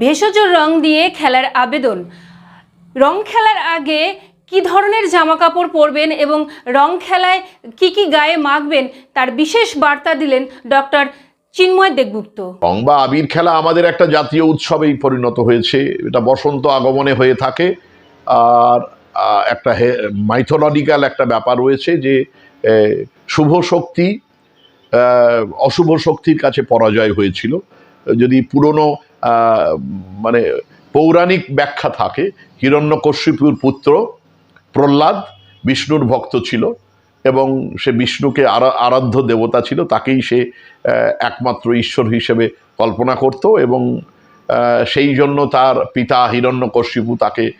ভেষজ রং দিয়ে খেলার আবেদন। রং খেলার আগে কি ধরনের জামা কাপড় পরবেন এবং রং খেলায় কি কি গায়ে মাখবেন তার বিশেষ বার্তা দিলেন ডক্টর চিন্ময় দেবগুপ্ত রং বা আবির খেলা আমাদের একটা জাতীয় উৎসবেই পরিণত হয়েছে। এটা বসন্ত আগমনে হয়ে থাকে। আর একটা মাইথোলজিক্যাল একটা ব্যাপার রয়েছে যে শুভ শক্তি অশুভ শক্তির কাছে পরাজয় হয়েছিল। যদি পুরনো মানে পৌরাণিক ব্যাখ্যা থাকে। হিরণ্যকশ্যপুর পুত্র প্রহ্লাদ বিষ্ণুর ভক্ত ছিল এবং সে বিষ্ণুকে আরা- আরাধ্য দেবতা ছিল, তাকেই সে একমাত্র ঈশ্বর হিসেবে কল্পনা করত এবং সেই জন্য তার পিতা হিরণ্যকশিপু তাকে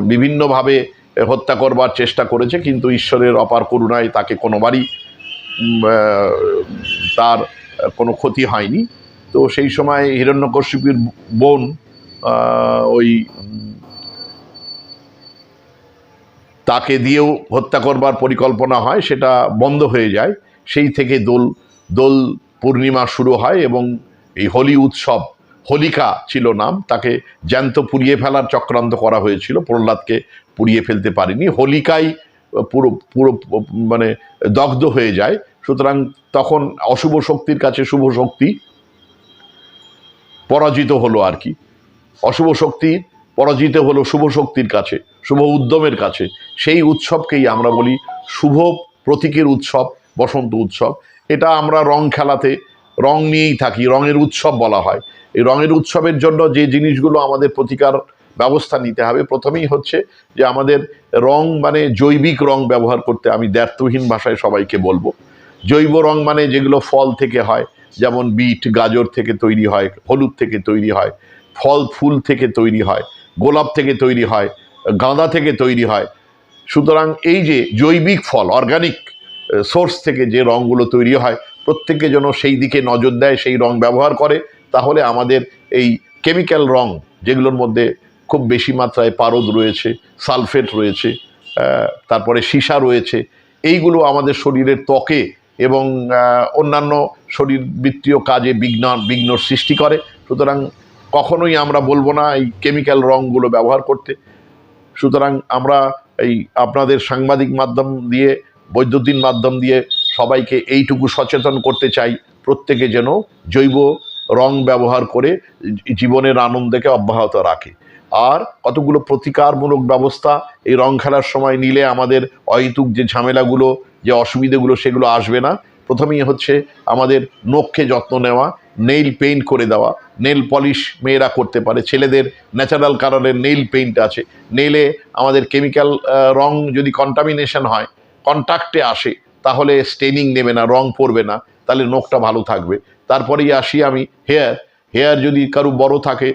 বিভিন্নভাবে হত্যা করবার চেষ্টা করেছে, কিন্তু ঈশ্বরের অপার করুণায় তাকে কোনোবারই তার কোনো ক্ষতি হয়নি। তো সেই সময় হিরণ্যকশিপুর বোন ওই, তাকে দিয়েও হত্যা করবার পরিকল্পনা হয়, সেটা বন্ধ হয়ে যায়। সেই থেকে দোল দোল পূর্ণিমা শুরু হয় এবং এই হোলি উৎসব, হোলিকা ছিল নাম, তাকে জ্যান্ত পুড়িয়ে ফেলার চক্রান্ত করা হয়েছিল। প্রহ্লাদকে পুড়িয়ে ফেলতে পারেনি। হোলিকাই পুরো পুরো মানে দগ্ধ হয়ে যায়। সুতরাং তখন অশুভ শক্তির কাছে শুভ শক্তি পরাজিত হলো আর কি। অশুভ শক্তি পরাজিত হলো শুভ শক্তির কাছে, শুভ উদ্যমের কাছে। সেই উৎসবকেই আমরা বলি শুভ প্রতীকের উৎসব, বসন্ত উৎসব। এটা আমরা রং খেলাতে, রং নিয়েই থাকি, রঙের উৎসব বলা হয়। এই রঙের উৎসবের জন্য যে জিনিসগুলো আমাদের প্রতিকার ব্যবস্থা নিতে হবে, প্রথমেই হচ্ছে যে আমাদের রং মানে জৈবিক রং ব্যবহার করতে আমি দ্ব্যর্থহীন ভাষায় সবাইকে বলব। জৈব রং মানে যেগুলো ফল থেকে হয়, যেমন বিট, গাজর থেকে তৈরি হয়, হলুদ থেকে তৈরি হয়, ফল, ফুল থেকে তৈরি হয়, গোলাপ থেকে তৈরি হয়, গাঁদা থেকে তৈরি হয়। সুতরাং এই যে জৈবিক ফল অর্গানিক সোর্স থেকে যে রঙগুলো তৈরি হয়, প্রত্যেকে যেন সেই দিকে নজর দেয়, সেই রং ব্যবহার করে, তাহলে আমাদের এই কেমিক্যাল রং, যেগুলোর মধ্যে খুব বেশি মাত্রায় পারদ রয়েছে, সালফেট রয়েছে তারপরে সীসা রয়েছে, এইগুলো আমাদের শরীরের ত্বকে এবং অন্যান্য শরীরবৃত্তীয় কাজে বিঘ্ন বিঘ্ন সৃষ্টি করে। সুতরাং কখনোই আমরা বলব না এই কেমিক্যাল রঙগুলো ব্যবহার করতে। সুতরাং আমরা এই আপনাদের সাংবাদিক মাধ্যম দিয়ে, বৈদ্যুতিন মাধ্যম দিয়ে সবাইকে এইটুকু সচেতন করতে চাই। প্রত্যেকে যেন জৈব রং ব্যবহার করে জীবনের আনন্দকে অব্যাহত রাখে। আর কতগুলো প্রতিকারমূলক ব্যবস্থা এই রং খেলার সময় নিলে আমাদের অহেতুক যে ঝামেলাগুলো, যে অসুবিধেগুলো সেগুলো আসবে না। প্রথমেই হচ্ছে আমাদের নখকে যত্ন নেওয়া নেইল পেইন্ট করে দেওয়া নেল পলিশ মেয়েরা করতে পারে। ছেলেদের ন্যাচারাল কালারের নেইল পেইন্ট আছে। নেইলে আমাদের কেমিক্যাল রং যদি কন্টামিনেশন হয় কন্ট্যাক্টে আসে, তাহলে স্টেনিং নেবে না, রং পড়বে না, তাহলে নখটা ভালো থাকবে। তারপরেই আসি আমি হেয়ার হেয়ার যদি কারও বড় থাকে,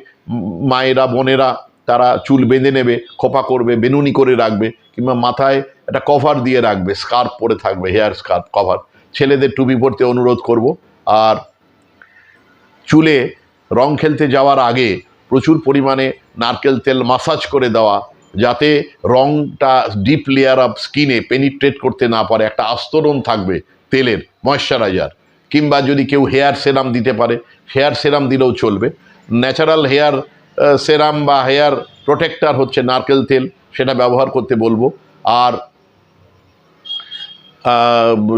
মায়েরা, বোনেরা, তারা চুল বেঁধে নেবে, খোপা করবে, বেনুনি করে রাখবে, কিংবা মাথায় একটা কভার দিয়ে রাখবে স্কার্ফ পরে থাকবে হেয়ার স্কার্ফ কভার ছেলেদের টুপি পরতে অনুরোধ করব। আর চুলে রং খেলতে যাওয়ার আগে প্রচুর পরিমাণে নারকেল তেল মাসাজ করে দেওয়া, যাতে রংটা ডিপ লেয়ার অফ স্কিনে পেনিট্রেট করতে না পারে। একটা আস্তরণ থাকবে তেলের ময়শ্চারাইজার কিংবা যদি কেউ হেয়ার সেরাম দিতে পারে, হেয়ার সেরাম দিলেও চলবে। ন্যাচারাল হেয়ার সেরাম বা হেয়ার প্রোটেক্টার হচ্ছে নারকেল তেল, সেটা ব্যবহার করতে বলব। আর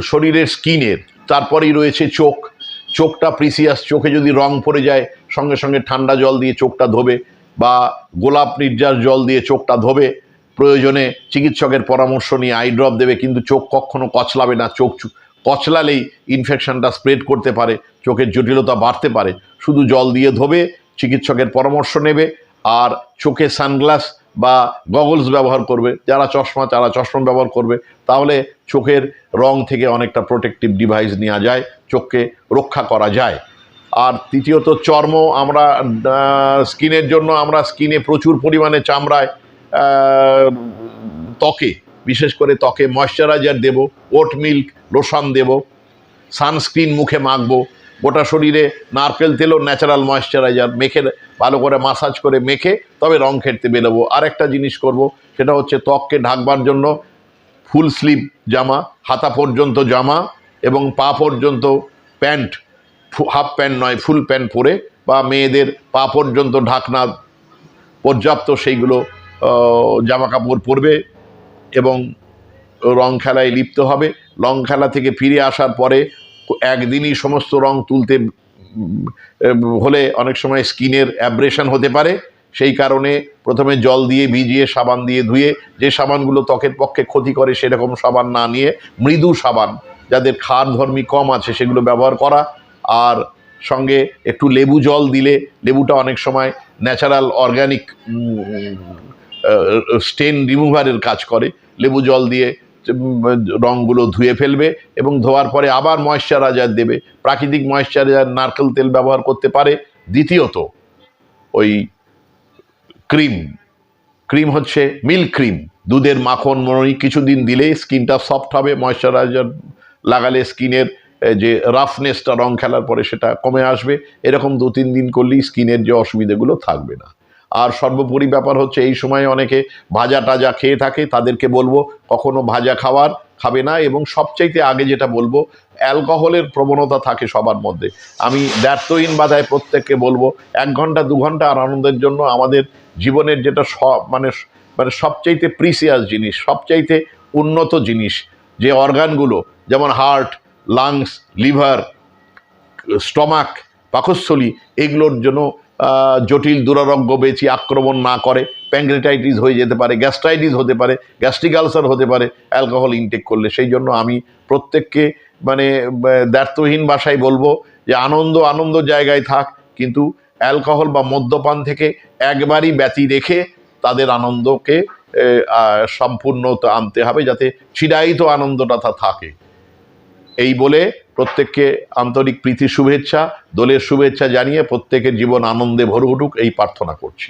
শরীরের স্কিনের, তারপরেই রয়েছে চোখ। চোখটা প্রিসিয়াস চোখে যদি রং পড়ে যায়, সঙ্গে সঙ্গে ঠান্ডা জল দিয়ে চোখটা ধোবে বা গোলাপ নির্যাস জল দিয়ে চোখটা ধোবে, প্রয়োজনে চিকিৎসকের পরামর্শ নিয়ে আই ড্রপ দেবে, কিন্তু চোখ কখনো কচলাবে না, চোখ কচলালেই ইনফেকশনটা স্প্রেড করতে পারে, চোখের জটিলতা বাড়তে পারে। শুধু জল দিয়ে ধোবে, চিকিৎসকের পরামর্শ নেবে, আর চোখে সানগ্লাস বা গগলস ব্যবহার করবে, যারা চশমা, তারা চশমা ব্যবহার করবে, তাহলে চোখের রং থেকে অনেকটা প্রোটেক্টিভ ডিভাইস নেওয়া যায়, চোখকে রক্ষা করা যায়। আর তৃতীয়ত, চর্ম, আমরা স্কিনের জন্য আমরা স্কিনে প্রচুর পরিমাণে চামড়ায় ত্বকে, বিশেষ করে ত্বকে ময়শ্চারাইজার দেবো ওট মিল্ক লোশন দেবো, সানস্ক্রিন মুখে মাখবো, গোটা শরীরে নারকেল তেলও ন্যাচারাল ময়শ্চারাইজার মেখে, ভালো করে মাসাজ করে মেখে তবে রং খেলতে বেরোবো। আর একটা জিনিস করব, সেটা হচ্ছে ত্বককে ঢাকবার জন্য ফুল স্লিভ জামা, হাতা পর্যন্ত জামা এবং পা পর্যন্ত প্যান্ট হাফ প্যান্ট নয়, ফুল প্যান্ট পরে বা মেয়েদের পা পর্যন্ত ঢাকনা পর্যাপ্ত সেইগুলো জামা কাপড় পরবে এবং রং খেলায় লিপ্ত হবে। রং খেলা থেকে ফিরে আসার পরে একদিনই সমস্ত রং তুলতে হলে অনেক সময় স্কিনের অ্যাব্রেশন হতে পারে। সেই কারণে প্রথমে জল দিয়ে ভিজিয়ে, সাবান দিয়ে ধুয়ে, যে সাবানগুলো ত্বকের পক্ষে ক্ষতি করে সেরকম সাবান না নিয়ে মৃদু সাবান, যাদের খার ধর্মী কম আছে সেগুলো ব্যবহার করা। আর সঙ্গে একটু লেবু জল দিলে, লেবুটা অনেক সময় ন্যাচারাল অর্গ্যানিক স্টেন রিমুভারের কাজ করে। লেবু জল দিয়ে রঙগুলো ধুয়ে ফেলবে এবং ধোয়ার পরে আবার ময়শ্চারাইজার দেবে। প্রাকৃতিক ময়শ্চারাইজার নারকেল তেল ব্যবহার করতে পারে। দ্বিতীয়ত, ওই ক্রিম। ক্রিম হচ্ছে মিল্ক ক্রিম। দুধের মাখন মনি কিছুদিন দিলেই স্কিনটা সফট হবে। ময়শ্চারাইজার লাগালে স্কিনের যে রাফনেসটা রং খেলার পরে সেটা কমে আসবে। এরকম দু তিন দিন করলেই স্কিনের যে অসুবিধাগুলো থাকবে না। আর সর্বোপরি ব্যাপার হচ্ছে এই সময় অনেকে ভাজা টাজা খেয়ে থাকে, তাদেরকে বলব কখনো ভাজা খাওয়ার খাবে না এবং সবচাইতে আগে যেটা বলব, অ্যালকোহলের প্রবণতা থাকে সবার মধ্যে। আমি ব্যর্থহীন বাধায় প্রত্যেককে বলব, এক ঘণ্টা, দু ঘণ্টা আর আনন্দের জন্য আমাদের জীবনের যেটা সব মানে মানে সবচাইতে প্রিসিয়াস জিনিস, সবচাইতে উন্নত জিনিস যে অর্গানগুলো, যেমন হার্ট লাংস লিভার স্টমাক পাকস্থলী, এগুলোর জন্য জটিল দুরারোগ্য বেশি আক্রমণ না করে প্যাঙ্ক্রেটাইটিস হয়ে যেতে পারে গ্যাস্ট্রাইটিস হতে পারে গ্যাস্ট্রিক আলসার হতে পারে অ্যালকোহল ইনটেক করলে। সেই জন্য আমি প্রত্যেককে মানে আহ, দ্ব্যর্থহীন ভাষায় বলব যে আনন্দ আনন্দ জায়গায় থাক কিন্তু অ্যালকোহল বা মদ্যপান থেকে একবারই ব্যতি রেখে তাদের আনন্দকে সম্পূর্ণতা আনতে হবে যাতে চিরায়িত আনন্দটা থাকে। এই বলে প্রত্যেককে আন্তরিক প্রীতি শুভেচ্ছা, দোলের শুভেচ্ছা জানিয়ে প্রত্যেকের জীবন আনন্দে ভরে উঠুক এই প্রার্থনা করছি।